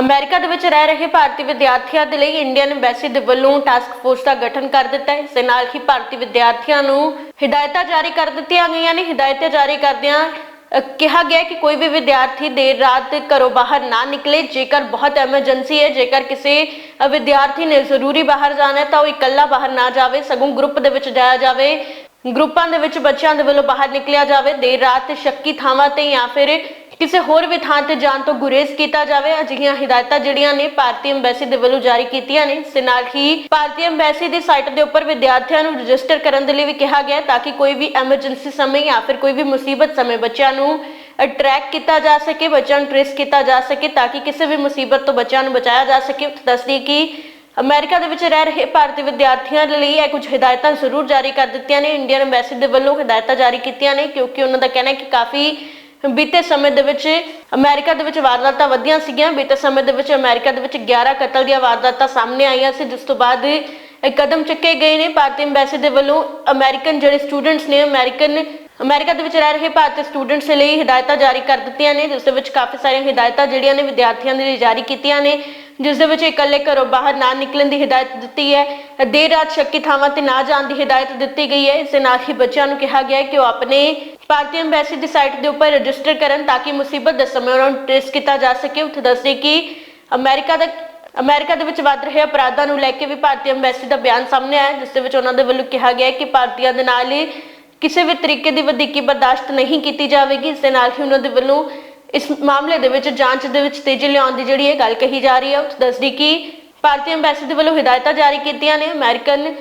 America ਦੇ ਵਿੱਚ ਰਹਿ ਰਹੇ ਭਾਰਤੀ ਵਿਦਿਆਰਥੀਆਂ ਦੇ ਲਈ ਇੰਡੀਅਨ ਐਮਬੈਸੀ ਦੇ ਵੱਲੋਂ ਟਾਸਕ ਫੋਰਸ ਦਾ ਗਠਨ ਕਰ ਦਿੱਤਾ ਹੈ। ਇਸ ਦੇ ਨਾਲ ਹੀ ਭਾਰਤੀ ਵਿਦਿਆਰਥੀਆਂ ਨੂੰ ਹਦਾਇਤਾਂ ਜਾਰੀ ਕਰ ਦਿੱਤੀਆਂ ਗਈਆਂ ਨੇ। ਹਦਾਇਤਾਂ ਜਾਰੀ ਕਰਦਿਆਂ ਕਿਹਾ ਗਿਆ ਕਿ ਕੋਈ ਵੀ ਵਿਦਿਆਰਥੀ ਦੇਰ ਰਾਤ ਘਰੋਂ ਬਾਹਰ ਨਾ ਨਿਕਲੇ। ਜੇਕਰ ਬਹੁਤ ਐਮਰਜੈਂਸੀ ਹੈ, ਜੇਕਰ ਕਿਸੇ ਵਿਦਿਆਰਥੀ ਨੇ ਜ਼ਰੂਰੀ ਬਾਹਰ ਜਾਣਾ ਹੈ, ਤਾਂ ਉਹ ਇਕੱਲਾ ਬਾਹਰ ਨਾ ਜਾਵੇ। ਸਗੋਂ ਗਰੁੱਪ ਦੇ ਵਿੱਚ ਜਾਇਆ ਜਾਵੇ। ਗਰੁੱਪਾਂ ਦੇ ਵਿੱਚ ਬੱਚਿਆਂ ਦੇ ਵੱਲੋਂ ਬਾਹਰ ਨਿਕਲਿਆ ਜਾਵੇ। ਦੇਰ ਰਾਤ ਸ਼ੱਕੀ ਥਾਵਾਂ ਤੇ ਜਾਂ ਫਿਰ ਕਿਸੇ ਹੋਰ ਵੀ ਥਾਂ ਤੇ ਜਾਣ ਤੋਂ ਗੁਰੇਜ਼ ਕੀਤਾ ਜਾਵੇ, ਅਜਿਹੀਆਂ ਹਦਾਇਤਾਂ ਜਿਹੜੀਆਂ ਨੇ ਭਾਰਤੀ ਐਮਬੈਸੀ ਦੇ ਵੱਲੋਂ ਜਾਰੀ ਕੀਤੀਆਂ ਨੇ। ਇਸ ਨਾਲ ਹੀ ਭਾਰਤੀ ਐਮਬੈਸੀ ਦੀ ਸਾਈਟ ਦੇ ਉੱਪਰ ਵਿਦਿਆਰਥੀਆਂ ਨੂੰ ਰਜਿਸਟਰ ਕਰਨ ਦੇ ਲਈ ਵੀ ਕਿਹਾ ਗਿਆ ਤਾਂ ਕਿ ਕੋਈ ਵੀ ਐਮਰਜੈਂਸੀ ਸਮੇਂ ਜਾਂ ਫਿਰ ਕੋਈ ਵੀ ਮੁਸੀਬਤ ਸਮੇਂ ਬੱਚਿਆਂ ਨੂੰ ਅਟਰੈਕ ਕੀਤਾ ਜਾ ਸਕੇ, ਬੱਚਿਆਂ ਨੂੰ ਟ੍ਰੇਸ ਕੀਤਾ ਜਾ ਸਕੇ ਤਾਂ ਕਿ ਕਿਸੇ ਵੀ ਮੁਸੀਬਤ ਤੋਂ ਬੱਚਿਆਂ ਨੂੰ ਬਚਾਇਆ ਜਾ ਸਕੇ। ਉੱਥੇ ਦੱਸਦੀ ਕਿ ਅਮਰੀਕਾ ਦੇ ਵਿੱਚ ਰਹਿ ਰਹੇ ਭਾਰਤੀ ਵਿਦਿਆਰਥੀਆਂ ਲਈ ਇਹ ਕੁਝ ਹਦਾਇਤਾਂ ਜ਼ਰੂਰ ਜਾਰੀ ਕਰ ਦਿੱਤੀਆਂ ਨੇ। ਇੰਡੀਅਨ ਐਮਬੈਸੀ ਦੇ ਵੱਲੋਂ ਹਦਾਇਤਾਂ ਜਾਰੀ ਕੀਤੀਆਂ ਨੇ ਕਿਉਂਕਿ ਉਹਨਾਂ ਦਾ ਕਹਿਣਾ ਹੈ ਕਿ ਕਾਫੀ ਬੀਤੇ ਸਮੇਂ ਦੇ ਵਿੱਚ ਅਮਰੀਕਾ ਦੇ ਵਿੱਚ ਵਾਰਦਾਤਾਂ ਵਧੀਆਂ ਸੀਗੀਆਂ। ਬੀਤੇ ਸਮੇਂ ਦੇ ਵਿੱਚ ਅਮਰੀਕਾ ਦੇ ਵਿੱਚ 11 ਕਤਲ ਦੀਆਂ ਵਾਰਦਾਤਾਂ ਸਾਹਮਣੇ ਆਈਆਂ ਸੀ, ਜਿਸ ਤੋਂ ਬਾਅਦ ਇਹ ਕਦਮ ਚੁੱਕੇ ਗਏ ਨੇ। ਭਾਰਤੀ ਐਮਬੈਸੀ ਦੇ ਵੱਲੋਂ ਅਮਰੀਕਨ ਜਿਹੜੇ ਸਟੂਡੈਂਟਸ ਨੇ, ਅਮਰੀਕਨ, ਅਮਰੀਕਾ ਦੇ ਵਿੱਚ ਰਹਿ ਰਹੇ ਭਾਰਤੀ ਸਟੂਡੈਂਟਸ ਦੇ ਲਈ ਹਦਾਇਤਾਂ ਜਾਰੀ ਕਰ ਦਿੱਤੀਆਂ ਨੇ, ਜਿਸ ਦੇ ਵਿੱਚ ਕਾਫੀ ਸਾਰੀਆਂ ਹਦਾਇਤਾਂ ਜਿਹੜੀਆਂ ਨੇ ਵਿਦਿਆਰਥੀਆਂ ਦੇ ਲਈ ਜਾਰੀ ਕੀਤੀਆਂ ਨੇ, ਜਿਸ ਦੇ ਵਿੱਚ ਇਕੱਲੇ ਘਰੋਂ ਬਾਹਰ ਨਾ ਨਿਕਲਣ ਦੀ ਹਦਾਇਤ ਦਿੱਤੀ ਹੈ। ਦੇਰ ਰਾਤ ਸ਼ੱਕੀ ਥਾਵਾਂ ਤੇ ਨਾ ਜਾਣ ਦੀ ਹਦਾਇਤ ਦਿੱਤੀ ਗਈ ਹੈ। ਇਸ ਦੇ ਨਾਲ ਹੀ ਬੱਚਿਆਂ ਨੂੰ ਕਿਹਾ ਗਿਆ ਹੈ ਕਿ ਉਹ ਆਪਣੇ ਭਾਰਤੀ ਐਮਬੈਸੀ ਦੀ ਸਾਈਟ ਦੇ ਉੱਪਰ ਰਜਿਸਟਰ ਕਰਨ ਤਾਂ ਕਿ ਮੁਸੀਬਤ ਦੇ ਸਮੇਂ ਉਹਨਾਂ ਨੂੰ ਟ੍ਰੇਸ ਕੀਤਾ ਜਾ ਸਕੇ। ਉੱਥੇ ਦੱਸਦੇ ਕਿ ਅਮਰੀਕਾ ਦਾ ਅਮਰੀਕਾ ਦੇ ਵਿੱਚ ਵੱਧ ਰਹੇ ਅਪਰਾਧਾਂ ਨੂੰ ਲੈ ਕੇ ਵੀ ਭਾਰਤੀ ਐਮਬੈਸੀ ਦਾ ਬਿਆਨ ਸਾਹਮਣੇ ਆਇਆ, ਜਿਸ ਦੇ ਵਿੱਚ ਉਹਨਾਂ ਦੇ ਵੱਲੋਂ ਕਿਹਾ ਗਿਆ ਕਿ ਭਾਰਤੀਆਂ ਦੇ ਨਾਲ ਹੀ ਕਿਸੇ ਵੀ ਤਰੀਕੇ ਦੀ ਵਧੀਕੀ ਬਰਦਾਸ਼ਤ ਨਹੀਂ ਕੀਤੀ ਜਾਵੇਗੀ। ਇਸ ਦੇ ਨਾਲ ਹੀ ਉਹਨਾਂ ਦੇ ਵੱਲੋਂ ਇਸ ਮਾਮਲੇ ਦੇ ਵਿੱਚ ਜਾਂਚ ਦੇ ਵਿੱਚ ਤੇਜ਼ੀ ਲਿਆਉਣ ਦੀ ਜਿਹੜੀ ਇਹ ਗੱਲ ਕਹੀ ਜਾ ਰਹੀ ਹੈ। ਉਹ ਦੱਸਦੀ ਕਿ ਭਾਰਤੀ ਐਮਬੈਸੀ ਦੇ ਵੱਲੋਂ ਹਦਾਇਤਾਂ ਜਾਰੀ ਕੀਤੀਆਂ ਨੇ। ਅਮਰੀਕਨ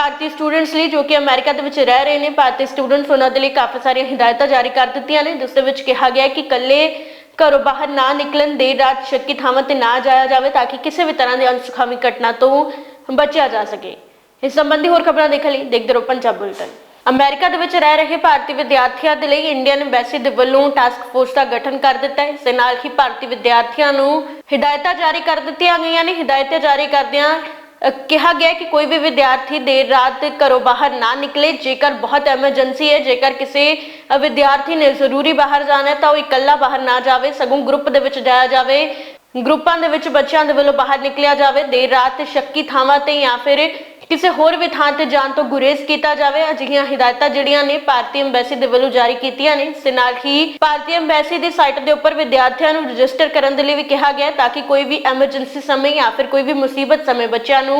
ਭਾਰਤੀ ਸਟੂਡੈਂਟਸ ਲਈ ਜੋ ਕਿ ਅਮਰੀਕਾ ਦੇ ਵਿੱਚ ਰਹਿ ਰਹੇ ਨੇ, ਭਾਰਤੀ ਸਟੂਡੈਂਟਸ ਉਹਨਾਂ ਦੇ ਲਈ ਕਾਫੀ ਸਾਰੀਆਂ ਹਦਾਇਤਾਂ ਜਾਰੀ ਕਰ ਦਿੱਤੀਆਂ ਨੇ, ਜਿਸ ਦੇ ਵਿੱਚ ਕਿਹਾ ਗਿਆ ਹੈ ਕਿ ਇਕੱਲੇ ਘਰੋਂ ਬਾਹਰ ਨਾ ਨਿਕਲਣ ਦੇਰ ਰਾਤ ਸ਼ੱਕੀ ਥਾਵਾਂ ਤੇ ਨਾ ਜਾਇਆ ਜਾਵੇ ਤਾਂ ਕਿ ਕਿਸੇ ਵੀ ਤਰ੍ਹਾਂ ਦੀ ਅਨਸੁਖਾਵੀ ਘਟਨਾ ਤੋਂ ਬਚਿਆ ਜਾ ਸਕੇ। ਇਸ ਸੰਬੰਧੀ ਹੋਰ ਖਬਰਾਂ ਦੇਖਣ ਲਈ ਦੇਖਦੇ ਰਹੋ ਪੰਜਾਬ ਬੁਲਟਨ। ਅਮਰੀਕਾ ਦੇ ਵਿੱਚ ਰਹਿ ਰਹੇ ਭਾਰਤੀ ਵਿਦਿਆਰਥੀਆਂ ਦੇ ਲਈ ਇੰਡੀਅਨ ਐਮਬੈਸੀ ਦੇ ਵੱਲੋਂ ਟਾਸਕ ਫੋਰਸ ਦਾ ਗਠਨ ਕਰ ਦਿੱਤਾ ਹੈ। ਇਸ ਦੇ ਨਾਲ ਹੀ ਭਾਰਤੀ ਵਿਦਿਆਰਥੀਆਂ ਨੂੰ ਹਦਾਇਤਾਂ ਜਾਰੀ ਕਰ ਦਿੱਤੀਆਂ ਗਈਆਂ ਨੇ। ਹਦਾਇਤਾਂ ਜਾਰੀ ਕਰਦਿਆਂ ਅ, ਕਿਹਾ ਗਿਆ ਹੈ ਕਿ ਕੋਈ ਵੀ ਵਿਦਿਆਰਥੀ ਦੇਰ ਰਾਤ ਘਰੋਂ ਬਾਹਰ ਨਾ ਨਿਕਲੇ ਜੇਕਰ ਬਹੁਤ ਐਮਰਜੈਂਸੀ ਹੈ ਜੇਕਰ ਕਿਸੇ ਅ, ਵਿਦਿਆਰਥੀ ਨੇ ਜ਼ਰੂਰੀ ਬਾਹਰ ਜਾਣਾ ਹੈ ਤਾਂ ਉਹ ਇਕੱਲਾ ਬਾਹਰ ਨਾ ਜਾਵੇ ਸਗੋਂ ਗਰੁੱਪ ਦੇ ਵਿੱਚ ਜਾਇਆ ਜਾਵੇ ਗਰੁੱਪਾਂ ਦੇ ਵਿੱਚ ਬੱਚਿਆਂ ਦੇ ਵੱਲੋਂ ਬਾਹਰ ਨਿਕਲਿਆ ਜਾਵੇ ਦੇਰ ਰਾਤ ਸ਼ੱਕੀ ਥਾਵਾਂ ਤੇ ਜਾਂ ਫਿਰ ਕਿਸੇ ਹੋਰ ਵੀ ਥਾਂ ਤੇ ਜਾਣ ਤੋਂ ਗੁਰੇਜ਼ ਕੀਤਾ ਜਾਵੇ, ਅਜਿਹੀਆਂ ਹਦਾਇਤਾਂ ਜਿਹੜੀਆਂ ਨੇ ਭਾਰਤੀ ਐਮਬੈਸੀ ਦੇ ਵੱਲੋਂ ਜਾਰੀ ਕੀਤੀਆਂ ਨੇ। ਇਸ ਨਾਲ ਹੀ ਭਾਰਤੀ ਐਮਬੈਸੀ ਦੀ ਸਾਈਟ ਦੇ ਉੱਪਰ ਵਿਦਿਆਰਥੀਆਂ ਨੂੰ ਰਜਿਸਟਰ ਕਰਨ ਦੇ ਲਈ ਵੀ ਕਿਹਾ ਗਿਆ ਤਾਂ ਕਿ ਕੋਈ ਵੀ ਐਮਰਜੈਂਸੀ ਸਮੇਂ ਜਾਂ ਫਿਰ ਕੋਈ ਵੀ ਮੁਸੀਬਤ ਸਮੇਂ ਬੱਚਿਆਂ ਨੂੰ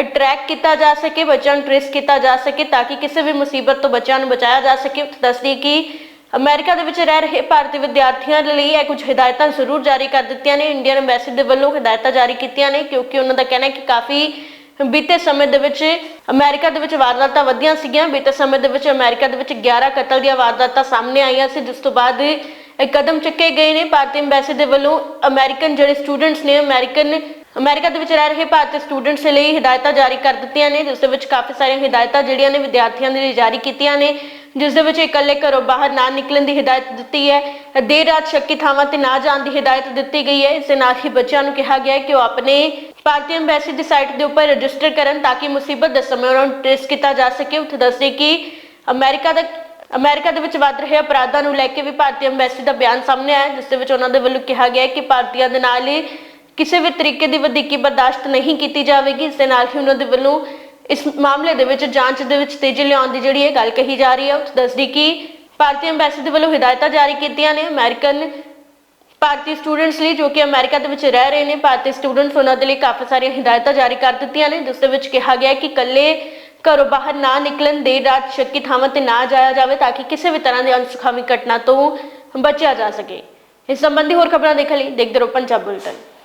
ਅਟਰੈਕ ਕੀਤਾ ਜਾ ਸਕੇ, ਬੱਚਿਆਂ ਨੂੰ ਟ੍ਰੇਸ ਕੀਤਾ ਜਾ ਸਕੇ ਤਾਂ ਕਿ ਕਿਸੇ ਵੀ ਮੁਸੀਬਤ ਤੋਂ ਬੱਚਿਆਂ ਨੂੰ ਬਚਾਇਆ ਜਾ ਸਕੇ। ਉੱਥੇ ਦੱਸਦੀ ਕਿ ਅਮਰੀਕਾ ਦੇ ਵਿੱਚ ਰਹਿ ਰਹੇ ਭਾਰਤੀ ਵਿਦਿਆਰਥੀਆਂ ਲਈ ਇਹ ਕੁਝ ਹਦਾਇਤਾਂ ਜ਼ਰੂਰ ਜਾਰੀ ਕਰ ਦਿੱਤੀਆਂ ਨੇ। ਇੰਡੀਅਨ ਐਮਬੈਸੀ ਦੇ ਵੱਲੋਂ ਹਦਾਇਤਾਂ ਜਾਰੀ ਕੀਤੀਆਂ ਨੇ ਕਿਉਂਕਿ ਉਹਨਾਂ ਦਾ ਕਹਿਣਾ ਹੈ ਕਿ ਕਾਫੀ ਬੀਤੇ ਸਮੇਂ ਦੇ ਵਿੱਚ ਅਮਰੀਕਾ ਦੇ ਵਿੱਚ ਵਾਰਦਾਤਾਂ ਵਧੀਆਂ ਸੀਗੀਆਂ। ਬੀਤੇ ਸਮੇਂ ਦੇ ਵਿੱਚ ਅਮਰੀਕਾ ਦੇ ਵਿੱਚ 11 ਕਤਲ ਦੀਆਂ ਵਾਰਦਾਤਾਂ ਸਾਹਮਣੇ ਆਈਆਂ ਸੀ, ਜਿਸ ਤੋਂ ਬਾਅਦ ਇਹ ਕਦਮ ਚੁੱਕੇ ਗਏ ਨੇ। ਭਾਰਤੀ ਐਮਬੈਸੀ ਦੇ ਵੱਲੋਂ ਅਮਰੀਕਨ ਜਿਹੜੇ ਸਟੂਡੈਂਟਸ ਨੇ, ਅਮਰੀਕਨ, ਅਮਰੀਕਾ ਦੇ ਵਿੱਚ ਰਹਿ ਰਹੇ ਭਾਰਤੀ ਸਟੂਡੈਂਟਸ ਦੇ ਲਈ ਹਦਾਇਤਾਂ ਜਾਰੀ ਕਰ ਦਿੱਤੀਆਂ ਨੇ, ਜਿਸ ਦੇ ਵਿੱਚ ਕਾਫੀ ਸਾਰੀਆਂ ਹਦਾਇਤਾਂ ਜਿਹੜੀਆਂ ਨੇ ਵਿਦਿਆਰਥੀਆਂ ਦੇ ਲਈ ਜਾਰੀ ਕੀਤੀਆਂ ਨੇ, ਜਿਸ ਦੇ ਵਿੱਚ ਇਕੱਲੇ ਘਰੋਂ ਬਾਹਰ ਨਾ ਨਿਕਲਣ ਦੀ ਹਦਾਇਤ ਦਿੱਤੀ ਹੈ। ਦੇਰ ਰਾਤ ਸ਼ੱਕੀ ਥਾਵਾਂ ਤੇ ਨਾ ਜਾਣ ਦੀ ਹਦਾਇਤ ਦਿੱਤੀ ਗਈ ਹੈ। ਇਸ ਦੇ ਨਾਲ ਹੀ ਬੱਚਿਆਂ ਨੂੰ ਕਿਹਾ ਗਿਆ ਹੈ ਕਿ ਉਹ ਆਪਣੇ ਭਾਰਤੀ ਐਮਬੈਸੀ ਦੀ ਸਾਈਟ ਦੇ ਉੱਪਰ ਰਜਿਸਟਰ ਕਰਨ ਤਾਂ ਕਿ ਮੁਸੀਬਤ ਦੇ ਸਮੇਂ ਉਹਨਾਂ ਨੂੰ ਟ੍ਰੇਸ ਕੀਤਾ ਜਾ ਸਕੇ। ਉੱਥੇ ਦੱਸਦੇ ਕਿ ਅਮਰੀਕਾ ਦਾ ਅਮਰੀਕਾ ਦੇ ਵਿੱਚ ਵੱਧ ਰਹੇ ਅਪਰਾਧਾਂ ਨੂੰ ਲੈ ਕੇ ਵੀ ਭਾਰਤੀ ਐਮਬੈਸੀ ਦਾ ਬਿਆਨ ਸਾਹਮਣੇ ਆਇਆ, ਜਿਸ ਦੇ ਵਿੱਚ ਉਹਨਾਂ ਦੇ ਵੱਲੋਂ ਕਿਹਾ ਗਿਆ ਕਿ ਭਾਰਤੀਆਂ ਦੇ ਨਾਲ ਹੀ ਕਿਸੇ ਵੀ ਤਰੀਕੇ ਦੀ ਵਧੀਕੀ ਬਰਦਾਸ਼ਤ ਨਹੀਂ ਕੀਤੀ ਜਾਵੇਗੀ। ਇਸ ਦੇ ਨਾਲ ਹੀ ਉਹਨਾਂ ਦੇ ਵੱਲੋਂ ਇਸ ਮਾਮਲੇ ਦੇ ਵਿੱਚ ਜਾਂਚ ਦੇ ਵਿੱਚ ਤੇਜ਼ੀ ਲਿਆਉਣ ਦੀ ਜਿਹੜੀ ਇਹ ਗੱਲ ਕਹੀ ਜਾ ਰਹੀ ਹੈ। ਉਹ ਦੱਸਦੀ ਕਿ ਭਾਰਤੀ ਐਮਬੈਸੀ ਦੇ ਵੱਲੋਂ ਹਦਾਇਤਾਂ ਜਾਰੀ ਕੀਤੀਆਂ ਨੇ। ਅਮਰੀਕਨ ਭਾਰਤੀ ਸਟੂਡੈਂਟਸ ਲਈ ਜੋ ਕਿ ਅਮਰੀਕਾ ਦੇ ਵਿੱਚ ਰਹਿ ਰਹੇ ਨੇ, ਭਾਰਤੀ ਸਟੂਡੈਂਟਸ ਉਹਨਾਂ ਦੇ ਲਈ ਕਾਫੀ ਸਾਰੀਆਂ ਹਦਾਇਤਾਂ ਜਾਰੀ ਕਰ ਦਿੱਤੀਆਂ ਨੇ, ਜਿਸ ਦੇ ਵਿੱਚ ਕਿਹਾ ਗਿਆ ਹੈ ਕਿ ਇਕੱਲੇ ਘਰੋਂ ਬਾਹਰ ਨਾ ਨਿਕਲਣ ਦੇਰ ਰਾਤ ਸ਼ੱਕੀ ਥਾਵਾਂ ਤੇ ਨਾ ਜਾਇਆ ਜਾਵੇ ਤਾਂ ਕਿ ਕਿਸੇ ਵੀ ਤਰ੍ਹਾਂ ਦੀ ਅਨਸੁਖਾਵੀ ਘਟਨਾ ਤੋਂ ਬਚਿਆ ਜਾ ਸਕੇ। ਇਸ ਸੰਬੰਧੀ ਹੋਰ ਖਬਰਾਂ ਦੇਖਣ ਲਈ ਦੇਖਦੇ ਰਹੋ ਪੰਜਾਬ ਬੁਲਟਨ।